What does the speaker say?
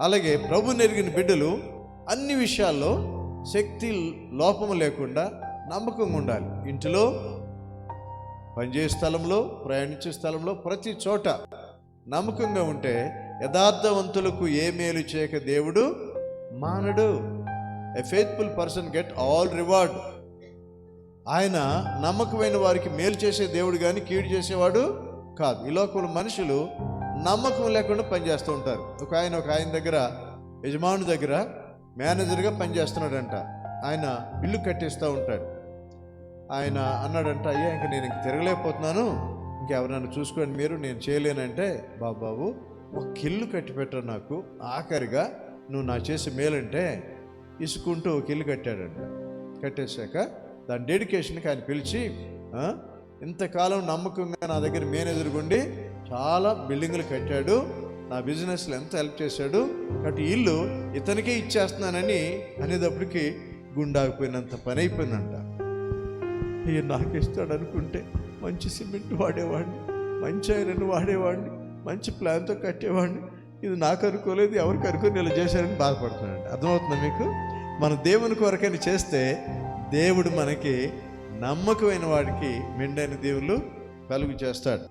అలాగే ప్రభు నెరిగిన బిడ్డలు అన్ని విషయాల్లో శక్తి లోపము లేకుండా నమ్మకంగా ఉండాలి. ఇంటిలో పనిచేసే స్థలంలో ప్రయాణించే స్థలంలో ప్రతి చోట నమ్మకంగా ఉంటే యథార్థవంతులకు ఏ మేలు చేయక దేవుడు మానడు. A faithful person get all reward ఆయన నమ్మకమైన వారికి మేలు చేసే దేవుడు కానీ కీడు చేసేవాడు కాదు. ఈ లోకంలో మనుషులు నమ్మకం లేకుండా పనిచేస్తూ ఉంటారు. ఒక ఆయన ఒక ఆయన దగ్గర యజమాని దగ్గర మేనేజర్గా పనిచేస్తున్నాడంట. ఆయన ఇల్లు కట్టిస్తూ ఉంటాడు. ఆయన అన్నాడంట అయ్యా ఇంక నేను ఇంక తిరగలేకపోతున్నాను. ఇంకెవరన్నా చూసుకోండి మీరు నేను చేయలేనంటే బాబు బాబు ఒక ఇల్లు కట్టిపెట్ట నాకు. ఆఖరిగా నువ్వు నా చేసే మేలంటే ఇసుకుంటూ ఒక ఇల్లు కట్టాడంట. కట్టేశాక దాని డెడికేషన్కి ఆయన పిలిచి ఇంతకాలం నమ్మకంగా నా దగ్గర మేనేజర్ ఉండి చాలా బిల్డింగులు కట్టాడు. నా బిజినెస్లో ఎంత హెల్ప్ చేశాడు. కాబట్టి ఇల్లు ఇతనికే ఇచ్చేస్తున్నానని అనేటప్పటికి గుండాగిపోయినంత పని అయిపోయిందంట. ఇక నాకు ఇస్తాడు అనుకుంటే మంచి సిమెంట్ వాడేవాడిని మంచి ఐరన్ వాడేవాడిని మంచి ప్లాన్తో కట్టేవాడిని. ఇది నాకు అనుకోలేదు ఎవరికి అనుకోని ఇలా చేశారని బాధపడుతున్నాడు అర్థమవుతుందా మీకు? మన దేవుని కొరకని చేస్తే దేవుడు మనకి నమ్మకమైన వాడికి మెండైన దేవుళ్ళు కలుగు చేస్తాడు.